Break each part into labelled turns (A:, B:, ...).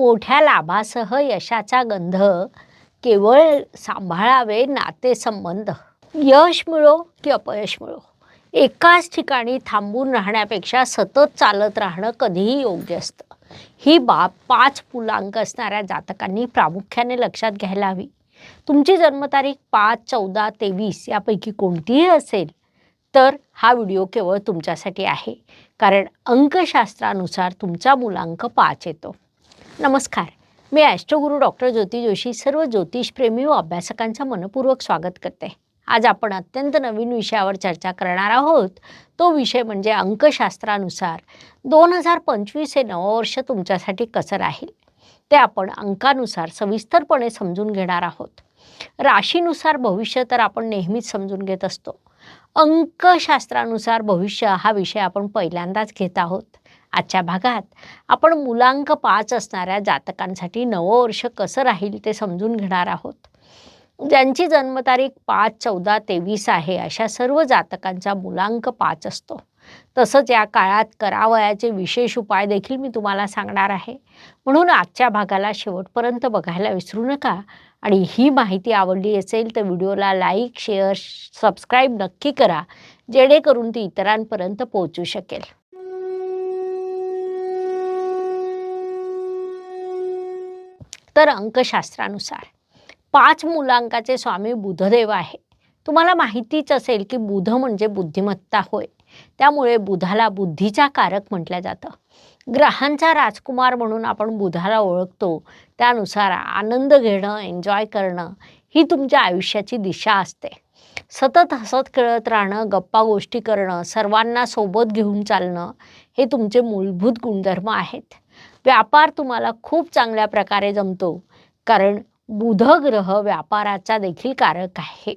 A: मोठ्या लाभासह यशाचा गंध केवळ सांभाळावे नातेसंबंध. यश मिळो की अपयश मिळो. एकाच ठिकाणी थांबून राहण्यापेक्षा सतत चालत राहणं कधीही योग्य असतं. ही बाब पाच पुलांक असणाऱ्या जातकांनी प्रामुख्याने लक्षात घ्यायला हवी. तुमची जन्मतारीख पाच चौदा तेवीस यापैकी कोणतीही असेल तर हा व्हिडिओ केवळ तुमच्यासाठी आहे. कारण अंकशास्त्रानुसार तुमचा मुलांक पाच येतो. नमस्कार. मी ॲस्ट्रोगुरू डॉक्टर ज्योती जोशी सर्व ज्योतिषप्रेमी व अभ्यासकांचं मनपूर्वक स्वागत करते. आज आपण अत्यंत नवीन विषयावर चर्चा करणार आहोत. तो विषय म्हणजे अंकशास्त्रानुसार दोन हजार पंचवीस हे नववर्ष तुमच्यासाठी कसं राहील? ते आपण अंकानुसार सविस्तरपणे समजून घेणार आहोत. राशीनुसार भविष्य तर आपण नेहमीच समजून घेत असतो. अंकशास्त्रानुसार भविष्य हा विषय आपण पहिल्यांदाच घेत आहोत. आजच्या भागात आपण मुलांक पाच असणाऱ्या जातकांसाठी नवं वर्ष कसं राहील ते समजून घेणार आहोत. ज्यांची जन्मतारीख पाच चौदा तेवीस आहे अशा सर्व जातकांचा मुलांक पाच असतो. तसंच या काळात करावयाचे विशेष उपाय देखील मी तुम्हाला सांगणार आहे. म्हणून आजच्या भागाला शेवटपर्यंत बघायला विसरू नका आणि ही माहिती आवडली असेल तर व्हिडिओला लाईक शेअर सबस्क्राईब नक्की करा जेणेकरून ती इतरांपर्यंत पोहोचू शकेल. तर अंकशास्त्रानुसार. पाच मुलांकाचे स्वामी बुधदेव आहे. तुम्हाला माहितीच असेल की बुध म्हणजे बुद्धिमत्ता होय. त्यामुळे बुधाला बुद्धीचा कारक म्हटलं जातं. ग्रहांचा राजकुमार म्हणून आपण बुधाला ओळखतो. त्यानुसार आनंद घेणं एन्जॉय करणं ही तुमच्या आयुष्याची दिशा असते. सतत हसत खेळत राहणं गप्पा गोष्टी करणं सर्वांना सोबत घेऊन चालणं हे तुमचे मूलभूत गुणधर्म आहेत. व्यापार तुम्हाला खूप चांगल्या प्रकारे जमतो. कारण बुध ग्रह व्यापाराचा देखील कारक आहे.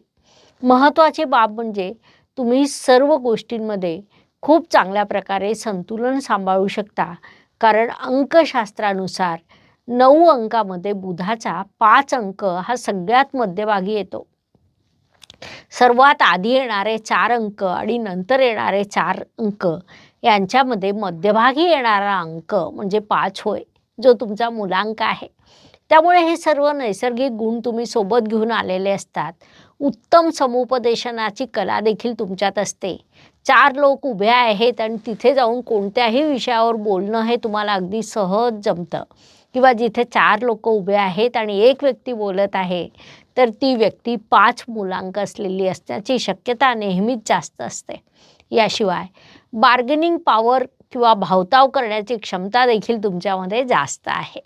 A: महत्त्वाची बाब म्हणजे तुम्ही सर्व गोष्टींमध्ये खूप चांगल्या प्रकारे संतुलन सांभाळू शकता. कारण अंकशास्त्रानुसार नऊ अंकामध्ये बुधाचा पाच अंक हा सगळ्यात मध्यभागी येतो. सर्वात आधी येणारे चार अंक आणि नंतर येणारे चार अंक यांच्यामध्ये मध्यभागी येणारा अंक म्हणजे पाच होय जो तुमचा मुलांक आहे. त्यामुळे हे सर्व नैसर्गिक गुण तुम्ही सोबत घेऊन आलेले असतात. उत्तम समुपदेशनाची कला देखील तुमच्यात असते. चार लोक उभे आहेत आणि तिथे जाऊन कोणत्याही विषयावर बोलणं हे तुम्हाला अगदी सहज जमतं. किंवा जिथे चार लोक उभे आहेत आणि एक व्यक्ती बोलत आहे तर ती व्यक्ती पाच मुलांक असलेली असण्याची शक्यता नेहमीच जास्त असते. याशिवाय बार्गेनिंग पॉवर किंवा भावताव करण्याची क्षमता देखील तुमच्यामध्ये जास्त आहे.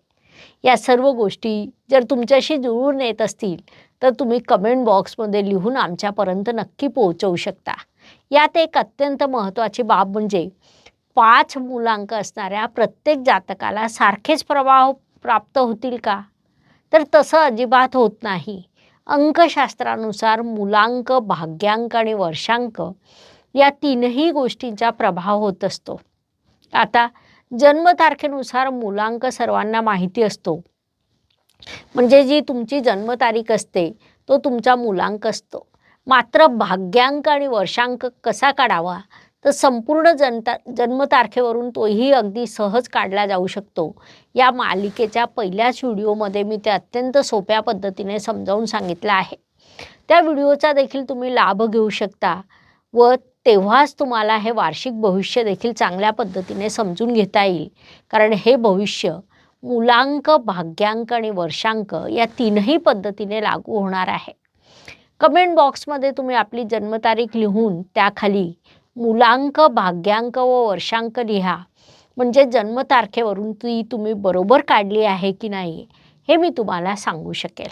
A: या सर्व गोष्टी जर तुमच्याशी जुळून येत असतील तर तुम्ही कमेंट बॉक्समध्ये लिहून आमच्यापर्यंत नक्की पोहोचवू शकता. यात एक अत्यंत महत्त्वाची बाब म्हणजे पाच मुलांक असणाऱ्या प्रत्येक जातकाला सारखेच प्रभाव प्राप्त होतील का? तर तसं अजिबात होत नाही. अंकशास्त्रानुसार मुलांक भाग्यांक आणि वर्षांक या तीनही गोष्टींचा प्रभाव होत असतो. आता जन्मतारखेनुसार मुलांक सर्वांना माहिती असतो. म्हणजे जी तुमची जन्मतारीख असते तो तुमचा मुलांक असतो. मात्र भाग्यांक आणि वर्षांक कसा काढावा तर संपूर्ण जनता जन्मतारखेवरून तोही अगदी सहज काढला जाऊ शकतो. या मालिकेच्या पहिल्याच व्हिडिओमध्ये मी ते अत्यंत सोप्या पद्धतीने समजावून सांगितलं आहे. त्या व्हिडिओचा देखील तुम्ही लाभ घेऊ शकता व तेव्हाच तुम्हाला हे वार्षिक भविष्य देखील चांगल्या पद्धतीने समजून घेता येईल. कारण हे भविष्य मुलांक भाग्यांक आणि वर्षांक या तीनही पद्धतीने लागू होणार आहे. कमेंट बॉक्समध्ये तुम्ही आपली जन्मतारीख लिहून त्याखाली मुलांक भाग्यांक व वर्षांक लिहा. म्हणजे जन्मतारखेवरून ती तुम्ही बरोबर काढली आहे की नाही हे मी तुम्हाला सांगू शकेल.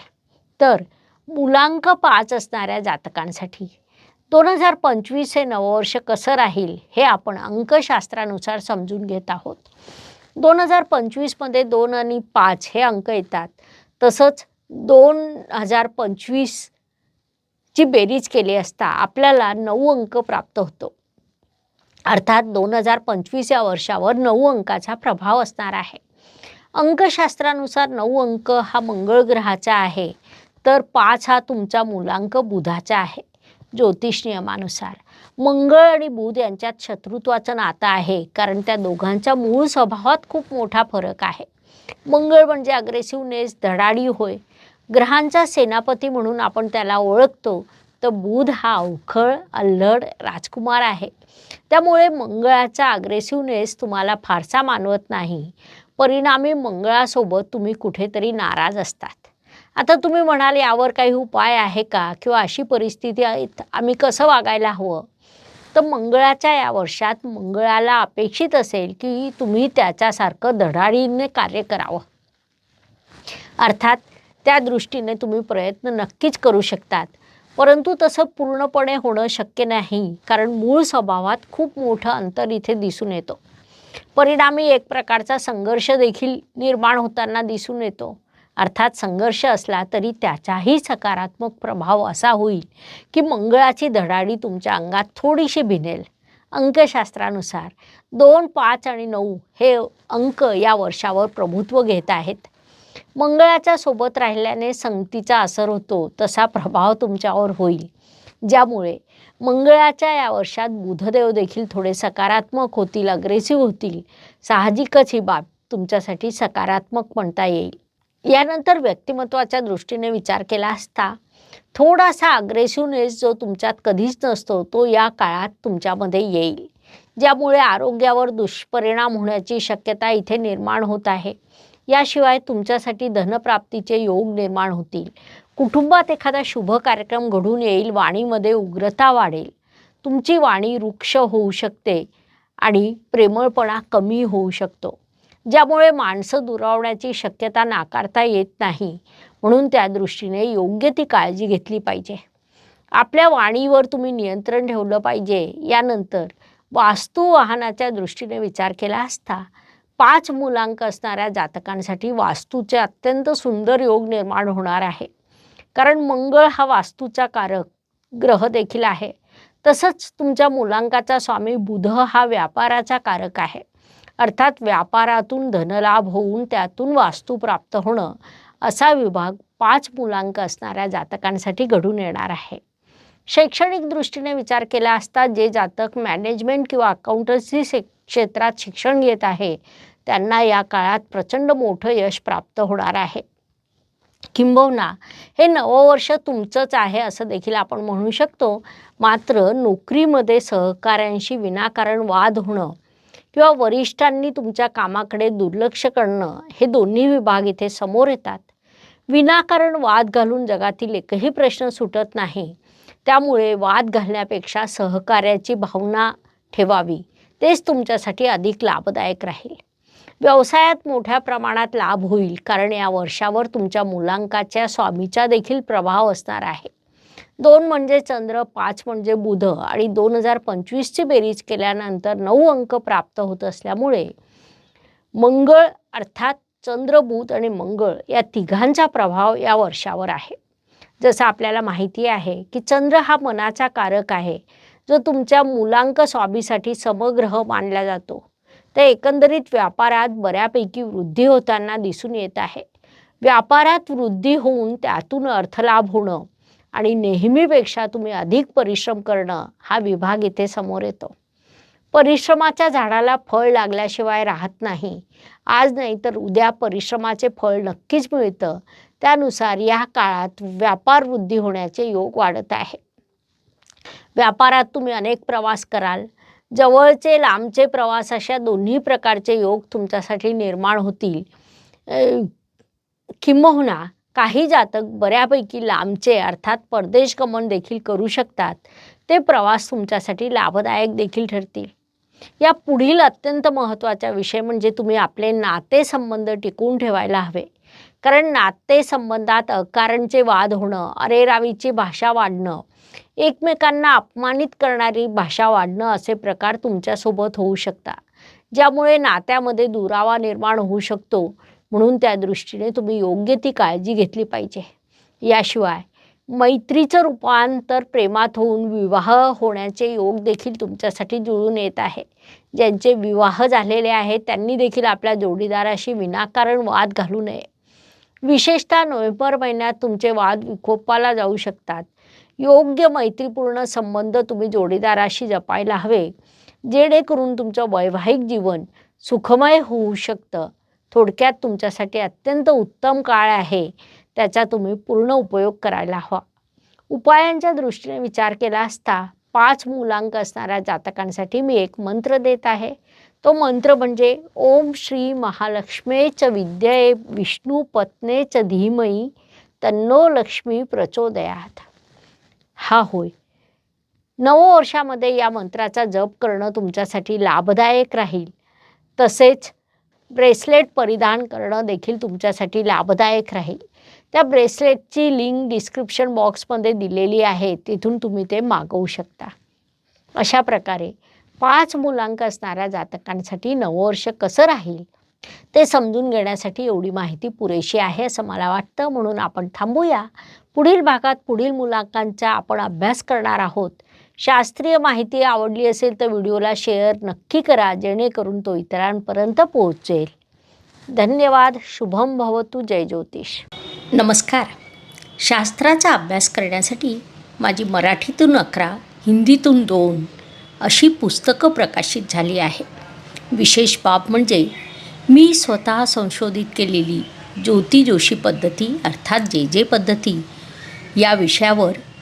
A: तर मुलांक पाच असणाऱ्या जातकांसाठी. दोन हजार पंचवीस हे नववर्ष कसं राहील हे आपण अंकशास्त्रानुसार समजून घेत आहोत. दोन हजार पंचवीसमध्ये दोन आणि पाच हे अंक येतात. तसंच दोन हजार पंचवीसची बेरीज केली असता आपल्याला नऊ अंक प्राप्त होतो. अर्थात दोन हजार पंचवीस या वर्षावर नऊ अंकाचा प्रभाव असणार आहे. अंकशास्त्रानुसार नऊ अंक हा मंगळ ग्रहाचा आहे. तर पाच हा तुमचा मुलांक बुधाचा आहे. ज्योतिष नियमानुसार मंगळ आणि बुध यांच्यात शत्रुत्वाचं नातं आहे कारण त्या दोघांच्या मूळ स्वभावात खूप मोठा फरक आहे. मंगळ म्हणजे अग्रेसिव्हनेस धडाडी होय. ग्रहांचा सेनापती म्हणून आपण त्याला ओळखतो तर बुध हा अवखळ अल्लड राजकुमार आहे. त्यामुळे मंगळाचा अग्रेसिव्हनेस तुम्हाला फारसा मानवत नाही. परिणामी मंगळासोबत तुम्ही कुठेतरी नाराज असतात. आता तुम्ही म्हणाल यावर काही उपाय आहे का? किंवा अशी परिस्थिती आहे आम्ही कसं वागायला हवं? तर मंगळाच्या या वर्षात मंगळाला अपेक्षित असेल की तुम्ही त्याच्यासारखं धडाडीने कार्य करावं. अर्थात त्या दृष्टीने तुम्ही प्रयत्न नक्कीच करू शकतात. परंतु तसं पूर्णपणे होणं शक्य नाही कारण मूळ स्वभावात खूप मोठं अंतर इथे दिसून येतो. परिणामी एक प्रकारचा संघर्ष देखील निर्माण होताना दिसून येतो. अर्थात संघर्ष असला तरी त्याचाही सकारात्मक प्रभाव असा होईल की मंगळाची धडाडी तुमच्या अंगात थोडीशी भिनेल. अंकशास्त्रानुसार दोन पाच आणि नऊ हे अंक या वर्षावर प्रभुत्व घेत आहेत. मंगळाच्या सोबत राहिल्याने संगतीचा असर होतो तसा प्रभाव तुमच्यावर होईल. ज्यामुळे मंगळाच्या या वर्षात बुधदेव देखील थोडे सकारात्मक होतील अग्रेसिव्ह होतील. साहजिकच ही बाब तुमच्यासाठी सकारात्मक म्हणता येईल. यानंतर व्यक्तिमत्वाच्या दृष्टीने विचार केला असता थोडासा अग्रेसिव्हनेस जो तुमच्यात कधीच नसतो तो या काळात तुमच्यामध्ये येईल. ज्यामुळे आरोग्यावर दुष्परिणाम होण्याची शक्यता इथे निर्माण होत आहे. याशिवाय तुमच्यासाठी धनप्राप्तीचे योग निर्माण होतील. कुटुंबात एखादा शुभ कार्यक्रम घडून येईल वाणीमध्ये उग्रता वाढेल. तुमची वाणी वृक्ष होऊ शकते आणि प्रेमळपणा कमी होऊ शकतो. ज्यामुळे माणसं दुरावण्याची शक्यता नाकारता येत नाही. म्हणून त्या दृष्टीने योग्य ती काळजी घेतली पाहिजे. आपल्या वाणीवर तुम्ही नियंत्रण ठेवलं पाहिजे. यानंतर वास्तू वाहनाच्या दृष्टीने विचार केला असता पाच मुलांक असणाऱ्या जातकांसाठी वास्तूचे अत्यंत सुंदर योग निर्माण होणार आहे. कारण मंगळ हा वास्तूचा कारक ग्रह देखील आहे. तसंच तुमच्या मुलांकाचा स्वामी बुध हा व्यापाराचा कारक आहे. अर्थात व्यापारातून धनलाभ होऊन त्यातून वास्तू प्राप्त होणं असा विभाग पाच मुलांक असणाऱ्या जातकांसाठी घडून येणार आहे. शैक्षणिक दृष्टीने विचार केला असता जे जातक मॅनेजमेंट किंवा अकाउंटन्सी से क्षेत्रात शिक्षण घेत आहे त्यांना या काळात प्रचंड मोठं यश प्राप्त होणार आहे. किंबहुना हे नववर्ष तुमचंच आहे असं देखील आपण म्हणू शकतो. मात्र नोकरीमध्ये सहकाऱ्यांशी विनाकारण वाद होणं किंवा वरिष्ठांनी तुमच्या कामाकडे दुर्लक्ष करणं हे दोन्ही विभाग इथे समोर येतात. विनाकारण वाद घालून जगातील एकही प्रश्न सुटत नाही. त्यामुळे वाद घालण्यापेक्षा सहकार्याची भावना ठेवावी. तेच तुमच्यासाठी अधिक लाभदायक राहील. व्यवसायात मोठ्या प्रमाणात लाभ होईल कारण या वर्षावर तुमच्या मुलांकाच्या स्वामीचा देखील प्रभाव असणार आहे. दोन म्हणजे चंद्र पाच म्हणजे बुध आणि दोन हजार पंचवीसची बेरीज केल्यानंतर नऊ अंक प्राप्त होत असल्यामुळे मंगळ अर्थात चंद्र बुध आणि मंगळ या तिघांचा प्रभाव या वर्षावर आहे. जसं आपल्याला माहिती आहे की चंद्र हा मनाचा कारक आहे जो तुमच्या मुलांक स्वामीसाठी समग्रह मानला जातो. तर एकंदरीत व्यापारात बऱ्यापैकी वृद्धी होताना दिसून येत आहे. व्यापारात वृद्धी होऊन त्यातून अर्थलाभ होणं आणि नेहमीपेक्षा तुम्ही अधिक परिश्रम करणं हा विभाग इथे समोर येतो. परिश्रमाच्या झाडाला फळ लागल्याशिवाय राहत नाही. आज नाही तर उद्या परिश्रमाचे फळ नक्कीच मिळतं. त्यानुसार या काळात व्यापार वृद्धी होण्याचे योग वाढत आहे. व्यापारात तुम्ही अनेक प्रवास कराल. जवळचे लांबचे प्रवास अशा दोन्ही प्रकारचे योग तुमच्यासाठी निर्माण होतील. किंबहुना काही जातक बऱ्यापैकी लांबचे अर्थात परदेश गमन देखील करू शकतात. ते प्रवास तुमच्यासाठी लाभदायक देखील ठरतील. या पुढील अत्यंत महत्त्वाचा विषय म्हणजे तुम्ही आपले नातेसंबंध टिकून ठेवायला हवे. कारण नातेसंबंधात अकारणचे वाद होणं अरेरावीची भाषा वाढणं एकमेकांना अपमानित करणारी भाषा वाढणं असे प्रकार तुमच्यासोबत होऊ शकता ज्यामुळे नात्यामध्ये दुरावा निर्माण होऊ शकतो. म्हणून त्या दृष्टीने तुम्ही योग्य ती काळजी घेतली पाहिजे. याशिवाय मैत्रीचं रूपांतर प्रेमात होऊन विवाह होण्याचे योग देखील तुमच्यासाठी जुळून येत आहे. ज्यांचे विवाह झालेले आहेत त्यांनी देखील आपल्या जोडीदाराशी विनाकारण वाद घालू नये. विशेषतः नोव्हेंबर महिन्यात तुमचे वाद विकोपाला जाऊ शकतात. योग्य मैत्रीपूर्ण संबंध तुम्ही जोडीदाराशी जपायला हवे जेणेकरून तुमचं वैवाहिक जीवन सुखमय होऊ शकतं. थोडक्यात तुमच्यासाठी अत्यंत उत्तम काळ आहे. त्याचा तुम्ही पूर्ण उपयोग करायला हवा. उपायांच्या दृष्टीने विचार केला असता पाच मूलांक असणाऱ्या जातकांसाठी मी एक मंत्र देत आहे. तो मंत्र म्हणजे ओम श्री महालक्ष्मेच विद्ये विष्णू पत्नेच धीमई तन्नो लक्ष्मी प्रचोदयात. हा होय. नववर्षामध्ये या मंत्राचा जप करणं तुमच्यासाठी लाभदायक राहील. तसेच ब्रेसलेट परिधान करणं देखील तुमच्यासाठी लाभदायक राहील. त्या ब्रेसलेटची लिंक डिस्क्रिप्शन बॉक्समध्ये दिलेली आहे तिथून तुम्ही ते मागवू शकता. अशा प्रकारे पाच मुलांक असणाऱ्या जातकांसाठी नववर्ष कसं राहील ते समजून घेण्यासाठी एवढी माहिती पुरेशी आहे असं मला वाटतं. म्हणून आपण थांबूया. पुढील भागात पुढील मुलांकांचा आपण अभ्यास करणार आहोत. शास्त्रीय माहिती आवडली असेल तर व्हिडिओला शेअर नक्की करा जेणेकरून तो इतरांपर्यंत पोहोचेल. धन्यवाद शुभम भवतू जय ज्योतिष. नमस्कार. शास्त्राचा अभ्यास करण्यासाठी माझी मराठीतून अकरा हिंदीतून दोन अशी पुस्तकं प्रकाशित झाली आहे विशेष बाब म्हणजे मी स्वतः संशोधित केलेली ज्योती जोशी पद्धती अर्थात जे जे पद्धती या विषयावर